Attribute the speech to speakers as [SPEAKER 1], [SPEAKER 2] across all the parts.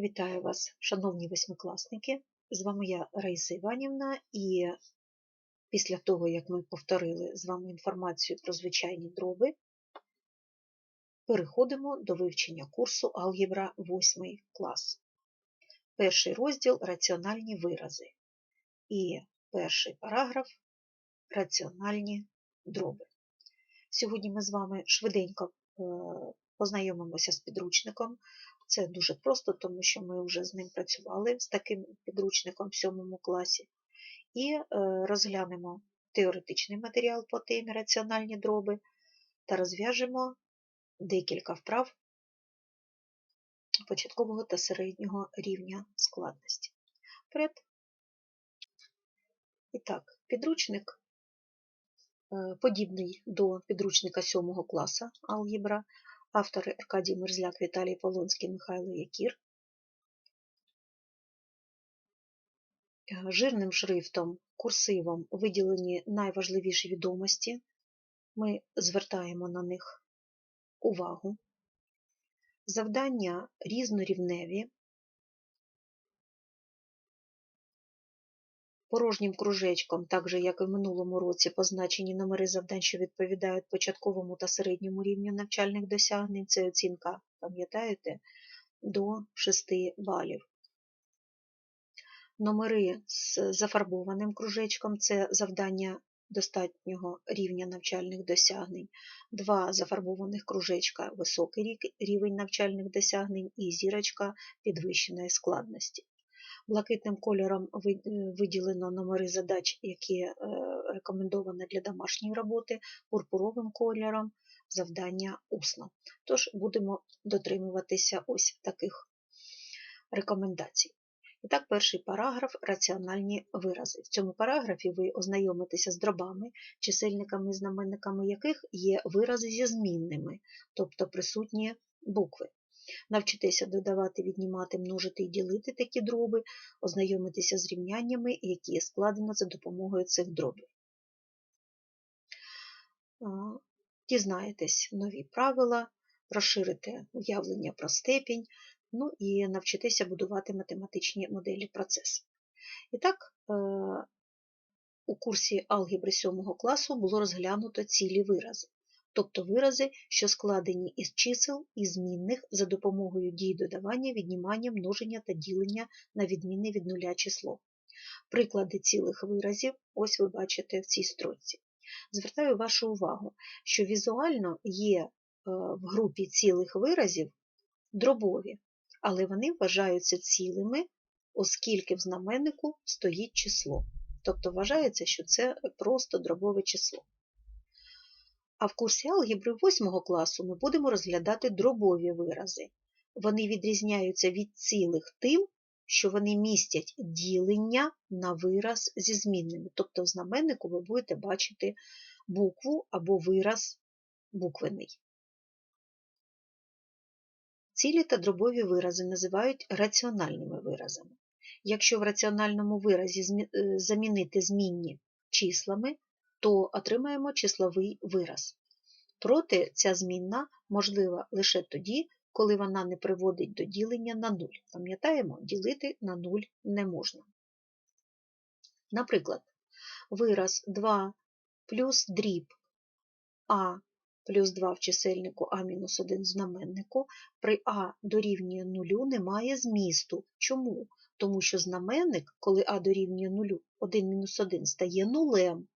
[SPEAKER 1] Вітаю вас, шановні восьмикласники! З вами я Раїса Іванівна, і після того, як ми повторили з вами інформацію про звичайні дроби, переходимо до вивчення курсу Алгебра 8 клас. Перший розділ раціональні вирази. І перший параграф раціональні дроби. Сьогодні ми з вами швиденько е, познайомимося з підручником. Це дуже просто, тому що ми вже з ним працювали з таким підручником в 7 класі. І е, розглянемо теоретичний матеріал по темі раціональні дроби та розв'яжемо декілька вправ початкового та середнього рівня складності. Вперед. І так, підручник е, подібний до підручника 7 класу алгебра, автори Аркадій Мерзляк, Віталій Полонський, Михайло Якір. Жирним шрифтом, курсивом виділені найважливіші відомості. Ми звертаємо на них увагу. Завдання різнорівневі. Порожнім кружечком, так же, як і в минулому році, позначені номери завдань, що відповідають початковому та середньому рівню навчальних досягнень. Це оцінка, пам'ятаєте, до 6 балів. Номери з зафарбованим кружечком це завдання достатнього рівня навчальних досягнень, два зафарбованих кружечка високий рівень навчальних досягнень і зірочка підвищеної складності. Блакитним кольором виділено номери задач, які е, рекомендовані для домашньої роботи, пурпуровим кольором завдання усно. Тож будемо дотримуватися ось таких рекомендацій. І так, перший параграф раціональні вирази. В цьому параграфі ви ознайомитеся з дробами, чисельниками знаменниками яких є вирази зі змінними, тобто присутні букви. Навчитися додавати, віднімати, множити і ділити такі дроби, ознайомитися з рівняннями, які складено за допомогою цих дробів. Дізнаєтесь нові правила, розширите уявлення про степінь, ну і навчитися будувати математичні моделі процесу. І так, е, у курсі алгебри 7 класу було розглянуто цілі вирази, тобто вирази, що складені із чисел і змінних за допомогою дій додавання, віднімання, множення та ділення на відмінне від нуля число. Приклади цілих виразів, ось ви бачите в цій строчці. Звертаю вашу увагу, що візуально є е, в групі цілих виразів дробові, але вони вважаються цілими, оскільки в знаменнику стоїть число. Тобто вважається, що це просто дробове число. А в курсі алгебри 8 класу ми будемо розглядати дробові вирази. Вони відрізняються від цілих тим, що вони містять ділення на вираз зі змінними. Тобто в знаменнику ви будете бачити букву або вираз буквений. Цілі та дробові вирази називають раціональними виразами. Якщо в раціональному виразі е, замінити змінні числами, то отримаємо числовий вираз. Проте ця змінна можлива лише тоді, коли вона не приводить до ділення на нуль. Пам'ятаємо, ділити на нуль не можна. Наприклад, вираз 2 плюс дріб А плюс 2 в чисельнику А мінус 1 в знаменнику, при А дорівнює нулю немає змісту. Чому? Тому що знаменник, коли А дорівнює нулю, 1 мінус 1 стає нулем.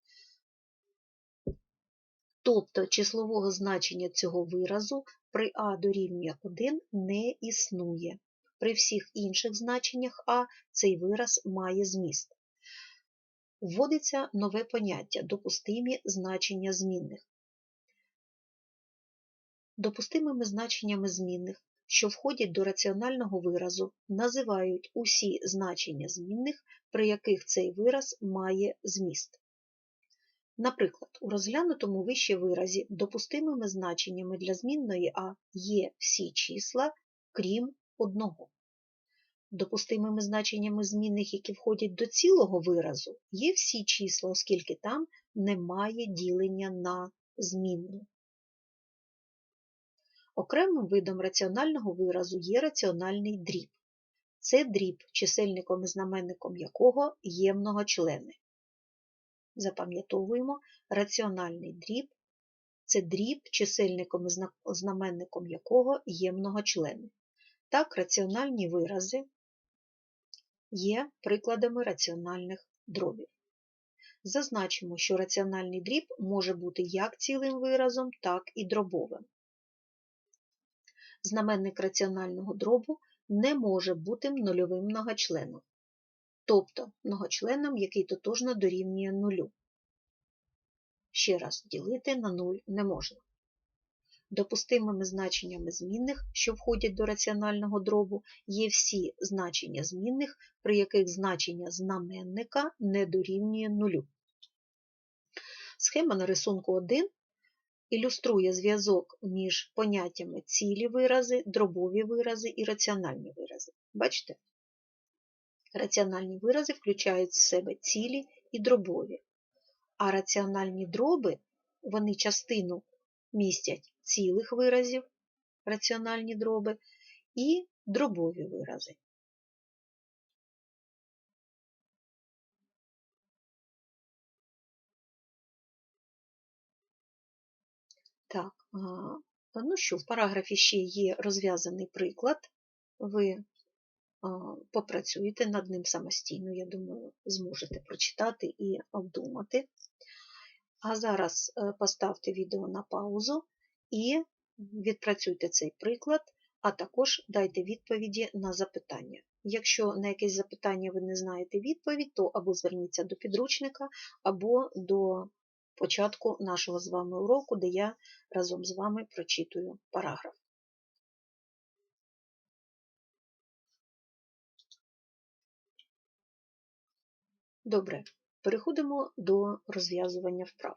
[SPEAKER 1] Тобто числового значення цього виразу при А дорівнює 1 не існує. При всіх інших значеннях А цей вираз має зміст. Вводиться нове поняття допустимі значення змінних. Допустимими значеннями змінних, що входять до раціонального виразу, називають усі значення змінних, при яких цей вираз має зміст. Наприклад, у розглянутому вище виразі допустимими значеннями для змінної А є всі числа, крім одного. Допустимими значеннями змінних, які входять до цілого виразу, є всі числа, оскільки там немає ділення на змінну. Окремим видом раціонального виразу є раціональний дріб. це дріб, чисельником і знаменником якого є многочлени. Запам'ятовуємо, раціональний дріб це дріб, чисельником і знаменником якого є многочлени. Так, раціональні вирази є прикладами раціональних дробів. Зазначимо, що раціональний дріб може бути як цілим виразом, так і дробовим. Знаменник раціонального дробу не може бути нульовим многочленом, тобто многочленом, який тотожно дорівнює нулю. Ще раз ділити на нуль не можна. Допустимими значеннями змінних, що входять до раціонального дробу, є всі значення змінних, при яких значення знаменника не дорівнює нулю. Схема на рисунку 1 ілюструє зв'язок між поняттями цілі вирази, дробові вирази і раціональні вирази. Бачите? Раціональні вирази включають в себе цілі і дробові, а раціональні дроби вони частину містять цілих виразів, раціональні дроби, і дробові вирази. Так, ну що, в параграфі ще є розв'язаний приклад. Ви попрацюєте над ним самостійно, я думаю, зможете прочитати і обдумати. А зараз е, поставте відео на паузу і відпрацюйте цей приклад, а також дайте відповіді на запитання. Якщо на якесь запитання ви не знаєте відповідь, то або зверніться до підручника, або до початку нашого з вами уроку, де я разом з вами прочитую параграф. Добре, переходимо до розв'язування вправ.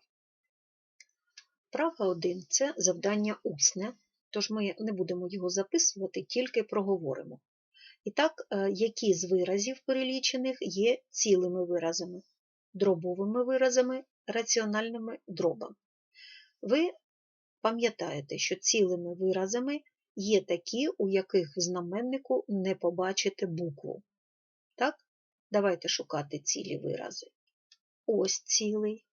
[SPEAKER 1] Вправа 1 це завдання усне, тож ми не будемо його записувати, тільки проговоримо. І так, е, які з виразів перелічених є цілими виразами, дробовими виразами, раціональними дробами? Ви пам'ятаєте, що цілими виразами є такі, у яких в знаменнику не побачите букву. Давайте шукати цілі вирази. Ось цілий.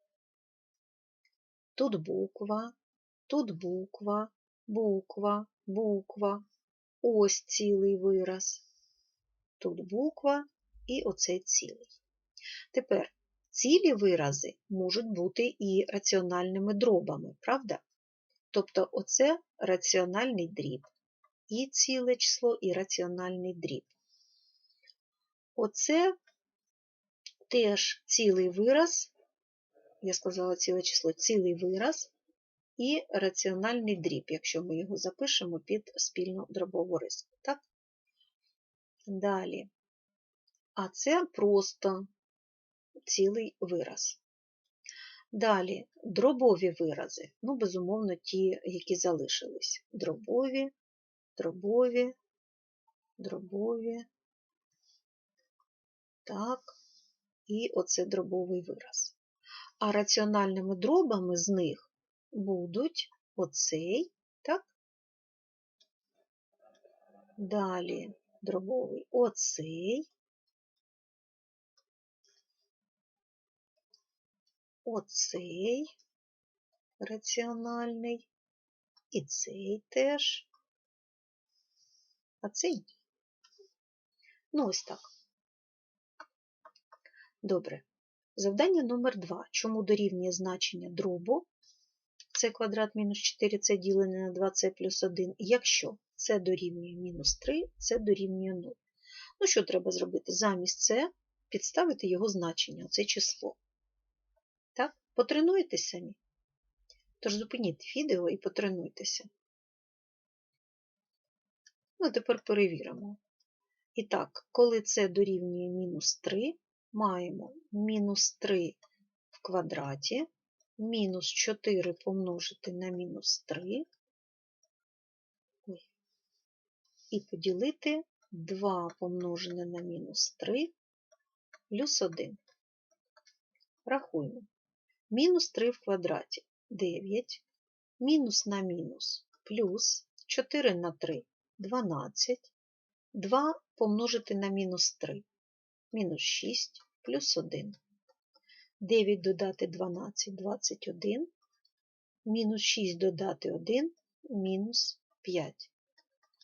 [SPEAKER 1] Тут буква, тут буква, буква, буква. Ось цілий вираз. Тут буква і оцей цілий. Тепер цілі вирази можуть бути і раціональними дробами, правда? Тобто оце раціональний дріб. І ціле число, і раціональний дріб. Оце теж цілий вираз, я сказала ціле число, цілий вираз і раціональний дріб, якщо ми його запишемо під спільну дробову риску. Так? Далі. А це просто цілий вираз. Далі дробові вирази. Ну, безумовно, ті, які залишились. Дробові, дробові, дробові. Так, і оце дробовий вираз. А раціональними дробами з них будуть оцей, так? Далі дробовий оцей, оцей раціональний, і цей теж, а цей. Ну, ось так. Добре. Завдання номер 2. Чому дорівнює значення дробу c квадрат мінус 4c ділене на 2c плюс 1, якщо це дорівнює мінус 3, це дорівнює 0. Ну, що треба зробити? Замість c підставити його значення, це число. Так, потренуйтесь самі. Тож зупиніть відео і потренуйтеся. Ну, тепер перевіримо. І так, коли це дорівнює мінус 3, маємо мінус 3 в квадраті, мінус 4 помножити на мінус 3 і поділити 2 помножене на мінус 3 плюс 1. Рахуємо. Мінус 3 в квадраті 9, мінус на мінус плюс 4 на 3 12, 2 помножити на мінус 3. Мінус 6 плюс 1. 9 додати 12 21. Мінус 6 додати 1 мінус 5.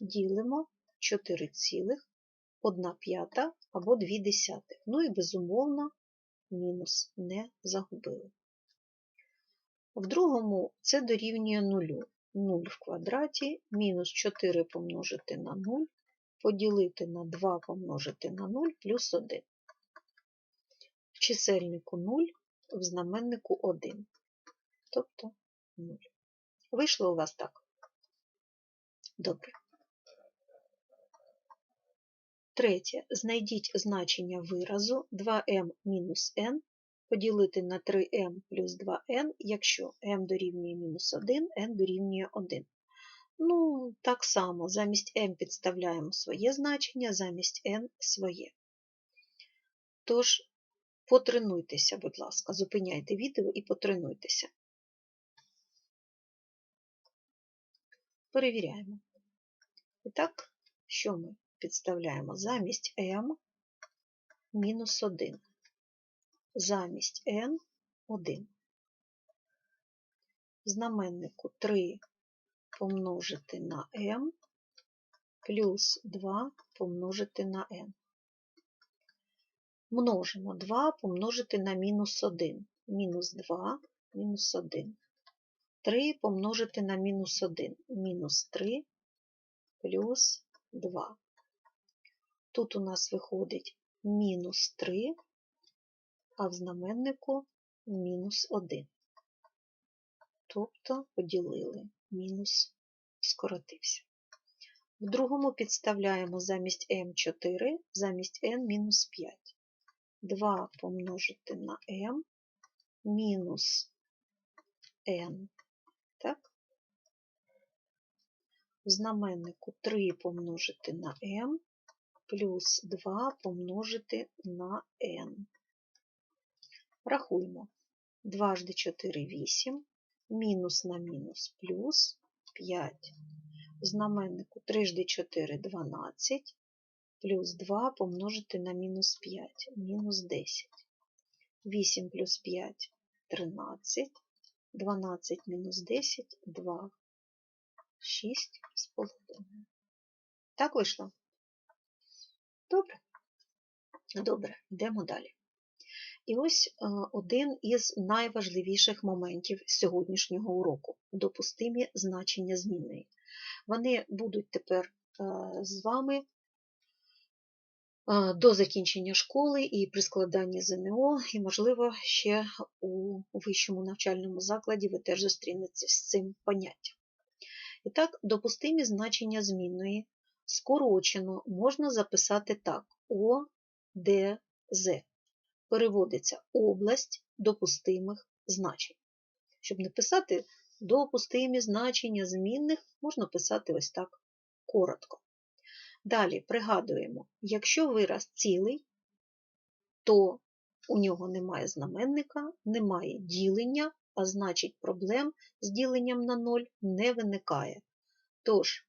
[SPEAKER 1] Ділимо 4 цілих, 1 п'ята або 2 десятих. Ну і безумовно мінус не загубили. В другому це дорівнює 0. 0 в квадраті мінус 4 помножити на 0, поділити на 2 помножити на 0 плюс 1. В чисельнику 0, в знаменнику 1. Тобто 0. Вийшло у вас так? Добре. Третє. Знайдіть значення виразу 2m мінус n поділити на 3m плюс 2n, якщо m дорівнює мінус 1, n дорівнює 1. Ну, так само, замість m підставляємо своє значення, замість n своє. Тож, потренуйтеся, будь ласка, зупиняйте відео і потренуйтеся. Перевіряємо. І так, що ми підставляємо? Замість m мінус 1 замість n 1. Знаменнику 3 помножити на m плюс 2 помножити на n. Множимо 2 помножити на мінус 1. Мінус 2, мінус 1. 3 помножити на мінус 1. Мінус 3 плюс 2. Тут у нас виходить мінус 3 а в знаменнику мінус 1. Тобто поділили, мінус скоротився. В другому підставляємо замість m4, замість n мінус 5. 2 помножити на m мінус n. Так? В знаменнику 3 помножити на m плюс 2 помножити на n. Рахуємо. Дважди 4 8, мінус на мінус плюс 5. В знаменнику 3 жди 4 12, плюс 2 помножити на мінус 5, мінус 10. 8 плюс 5 13, 12 мінус 10 2, 6 з половиною. Так вийшло? Добре? Добре, йдемо далі. І ось е, один із найважливіших моментів сьогоднішнього уроку допустимі значення змінної. Вони будуть тепер е, з вами е, до закінчення школи і при складанні ЗНО, і, можливо, ще у вищому навчальному закладі ви теж зустрінетеся з цим поняттям. І так, допустимі значення змінної скорочено можна записати так: О, Д, З переводиться область допустимих значень. Щоб не писати допустимі значення змінних, можна писати ось так коротко. Далі пригадуємо, якщо вираз цілий, то у нього немає знаменника, немає ділення, а значить проблем з діленням на 0 не виникає. Тож,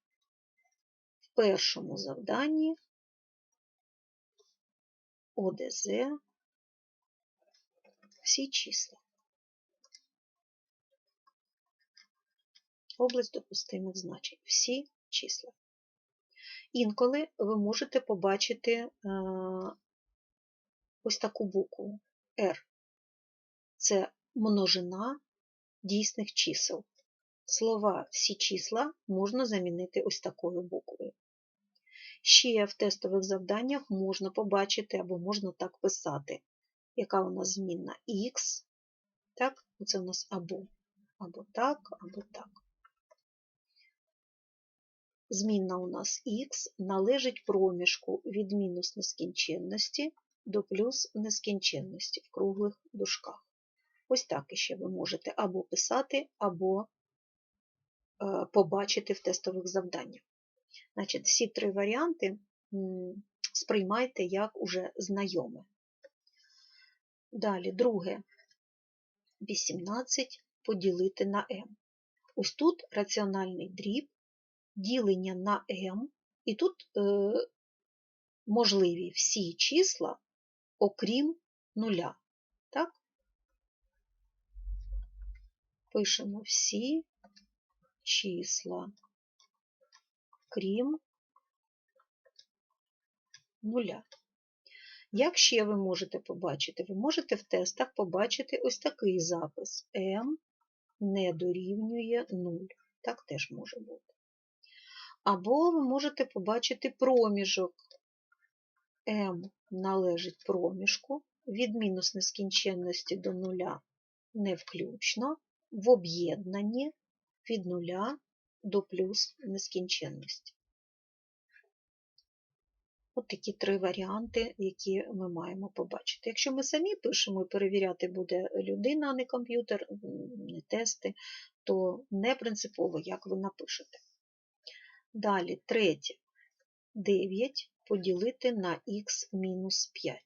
[SPEAKER 1] в першому завданні ОДЗ всі числа. Область допустимих значень. Всі числа. Інколи ви можете побачити е, ось таку букву R. Це множина дійсних чисел. Слова всі числа можна замінити ось такою буквою. Ще в тестових завданнях можна побачити або можна так писати яка у нас змінна Х. Так, це у нас або або так, або так. Змінна у нас Х належить проміжку від мінус нескінченності до плюс нескінченності в круглих дужках. Ось так іще ви можете або писати, або е, побачити в тестових завданнях. Значить, Всі три варіанти сприймайте як уже знайоме. Далі, друге, 18 поділити на m. Ось тут раціональний дріб, ділення на m, і тут е, можливі всі числа, окрім нуля. Так? Пишемо всі числа, крім нуля. Як ще ви можете побачити? Ви можете в тестах побачити ось такий запис m не дорівнює 0. Так теж може бути. Або ви можете побачити проміжок. m належить проміжку від мінус нескінченності до нуля не включно, в об'єднанні від нуля до плюс нескінченності. От такі три варіанти, які ми маємо побачити. Якщо ми самі пишемо і перевіряти буде людина, а не комп'ютер, не тести, то не принципово, як ви напишете. Далі, третє. 9 поділити на х мінус 5.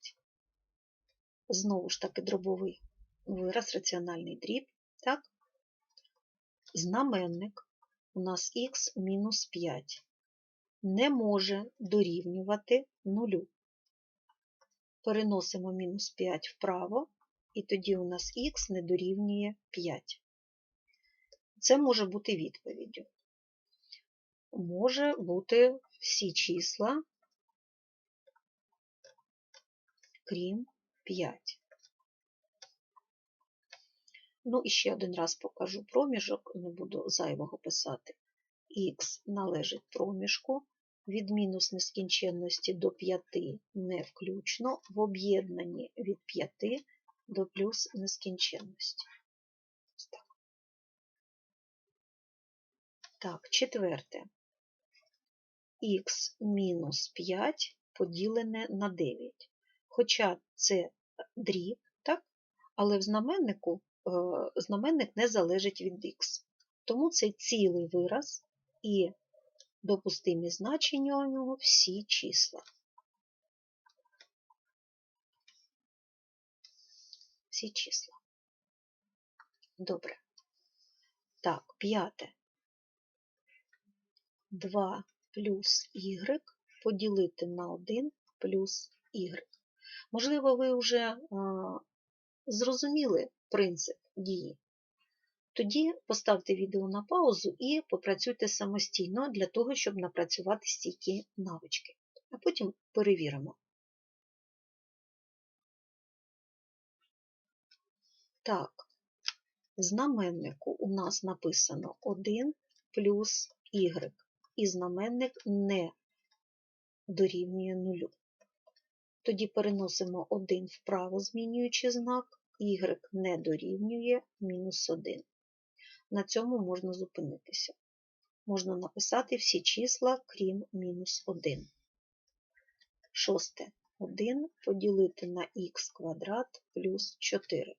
[SPEAKER 1] Знову ж таки, дробовий вираз, раціональний дріб. Так? Знаменник у нас х мінус 5 не може дорівнювати нулю. Переносимо мінус 5 вправо, і тоді у нас х не дорівнює 5. Це може бути відповіддю. Може бути всі числа, крім 5. Ну, і ще один раз покажу проміжок, не буду зайвого писати. Х належить проміжку, від мінус нескінченності до 5 не включно, в об'єднанні від 5 до плюс нескінченності. Так, так четверте. Х мінус 5 поділене на 9. Хоча це дріб, так? але в знаменнику е, знаменник не залежить від х. Тому це цілий вираз і допустимі значення у нього всі числа. Всі числа. Добре. Так, п'яте. 2 плюс y поділити на 1 плюс y. Можливо, ви вже а, зрозуміли принцип дії. Тоді поставте відео на паузу і попрацюйте самостійно для того, щоб напрацювати стійкі навички. А потім перевіримо. Так, знаменнику у нас написано 1 плюс y, і знаменник не дорівнює 0. Тоді переносимо 1 вправо, змінюючи знак, y не дорівнює мінус 1. На цьому можна зупинитися. Можна написати всі числа, крім мінус 1. Шосте. 1 поділити на х квадрат плюс 4.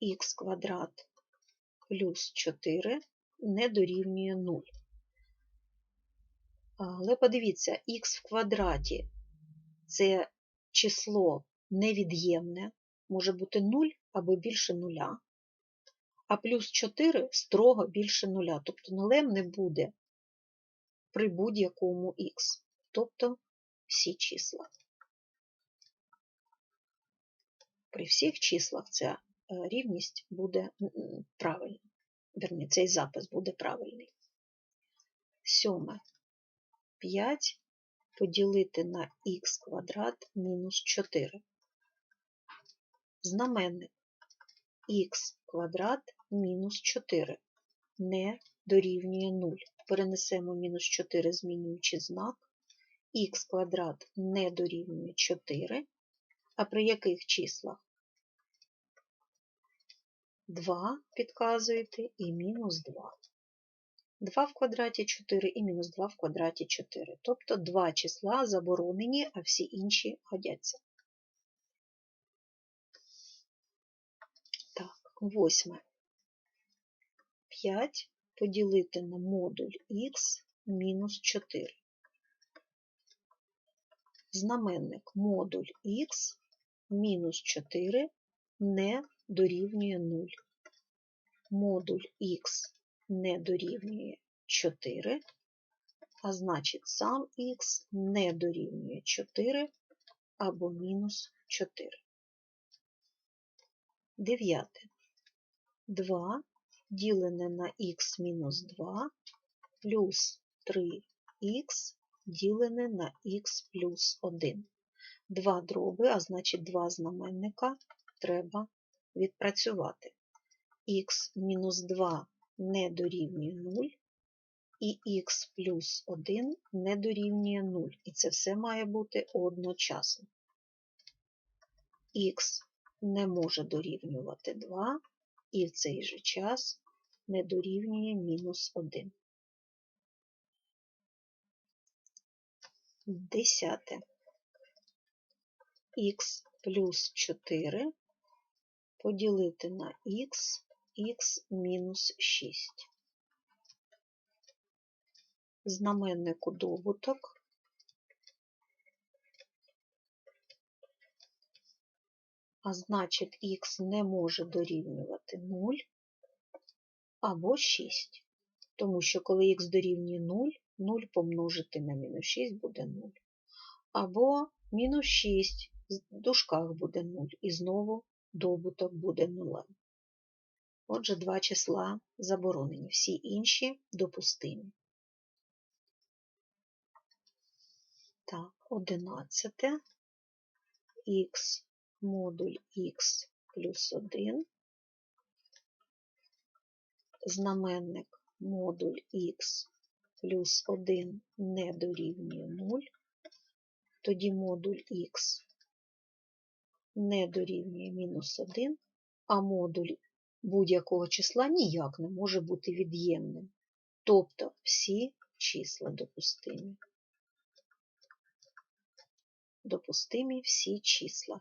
[SPEAKER 1] х квадрат плюс 4 не дорівнює 0. Але подивіться, х в квадраті це число невід'ємне, може бути 0 або більше нуля а плюс 4 строго більше нуля, тобто нулем не буде при будь-якому х, тобто всі числа. При всіх числах ця е, рівність буде правильна. Верні, цей запис буде правильний. Сьоме. 5 поділити на х квадрат мінус 4. Знаменник х квадрат мінус 4 не дорівнює 0. Перенесемо мінус 4, змінюючи знак. Х квадрат не дорівнює 4. А при яких числах? 2 підказуєте і мінус 2. 2 в квадраті 4 і мінус 2 в квадраті 4. Тобто два числа заборонені, а всі інші годяться. Восьме. 5 поділити на модуль х мінус 4. Знаменник модуль х мінус 4 не дорівнює 0. Модуль х не дорівнює 4, а значить сам х не дорівнює 4 або мінус 4. Дев'яте. 2 ділене на х мінус 2 плюс 3х ділене на х плюс 1. Два дроби, а значить два знаменника треба відпрацювати. х мінус 2 не дорівнює 0, і х плюс 1 не дорівнює 0. І це все має бути одночасно. х не може дорівнювати 2, і в цей же час не дорівнює мінус 1. Десяте. х плюс 4 поділити на х, х мінус 6. Знаменнику добуток. А значить, х не може дорівнювати 0 або 6. Тому що коли х дорівнює 0, 0 помножити на мінус 6 буде 0. Або мінус 6 в дужках буде 0. І знову добуток буде 0. Отже, два числа заборонені, всі інші допустимі. Так, 11 х модуль х плюс 1, знаменник модуль х плюс 1 не дорівнює 0, тоді модуль х не дорівнює мінус 1, а модуль будь-якого числа ніяк не може бути від'ємним. Тобто всі числа допустимі. Допустимі всі числа.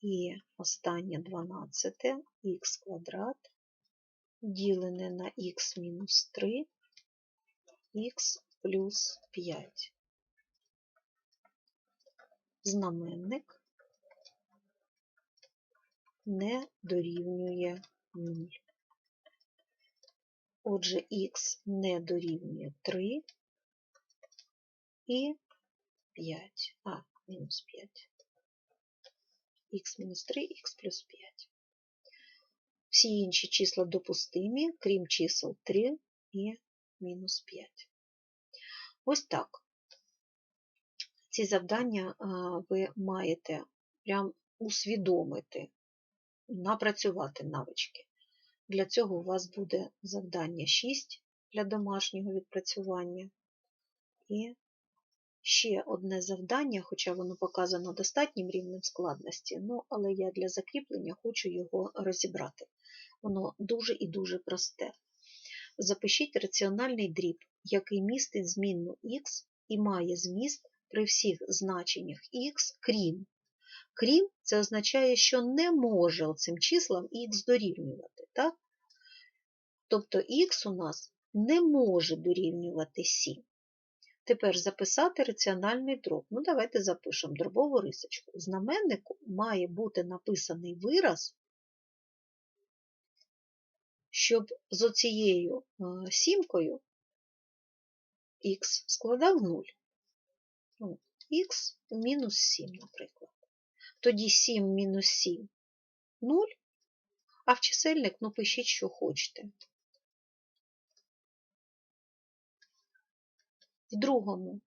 [SPEAKER 1] І останнє 12 х квадрат ділене на х мінус 3, х плюс 5. Знаменник не дорівнює 0. Отже, х не дорівнює 3 і 5, а, мінус 5. Х мінус 3, х плюс 5. Всі інші числа допустимі, крім чисел 3 і мінус 5. Ось так. Ці завдання ви маєте прям усвідомити, напрацювати навички. Для цього у вас буде завдання 6 для домашнього відпрацювання. І ще одне завдання, хоча воно показано достатнім рівнем складності, ну, але я для закріплення хочу його розібрати. Воно дуже і дуже просте. Запишіть раціональний дріб, який містить змінну х і має зміст при всіх значеннях х, крім. Крім, це означає, що не може оцим числам х дорівнювати. Так? Тобто х у нас не може дорівнювати 7. Тепер записати раціональний дроб. Ну, давайте запишемо дробову рисочку. Знаменнику має бути написаний вираз, щоб з оцією сімкою х складав 0. Ну, х мінус 7, наприклад. Тоді 7 мінус 7 0, а в чисельник ну, пишіть, що хочете. В другому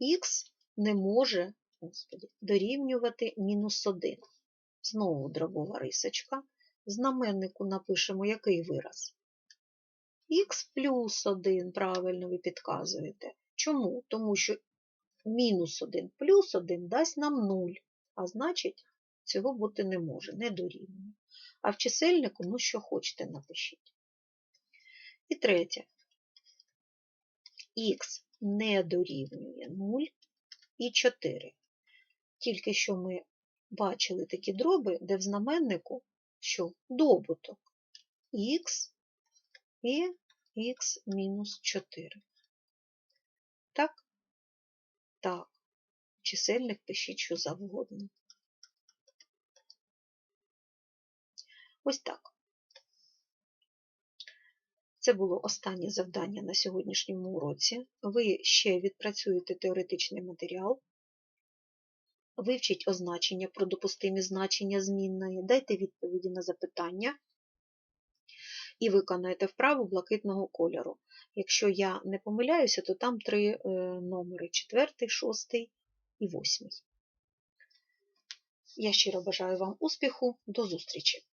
[SPEAKER 1] х не може господи, дорівнювати мінус 1. Знову дробова рисочка. Знаменнику напишемо який вираз? Х плюс 1, правильно ви підказуєте. Чому? Тому що мінус 1 плюс 1 дасть нам 0, а значить, цього бути не може, не дорівнює. А в чисельнику, ну що хочете, напишіть. І третє. Х не дорівнює 0 і 4. Тільки що ми бачили такі дроби, де в знаменнику що добуток х і х мінус 4. Так? Так. Чисельник пишіть що завгодно. Ось так. Це було останнє завдання на сьогоднішньому уроці. Ви ще відпрацюєте теоретичний матеріал, вивчіть означення про допустимі значення змінної, дайте відповіді на запитання і виконайте вправу блакитного кольору. Якщо я не помиляюся, то там три е, номери: четвертий, шостий і восьмий. Я щиро бажаю вам успіху, до зустрічі!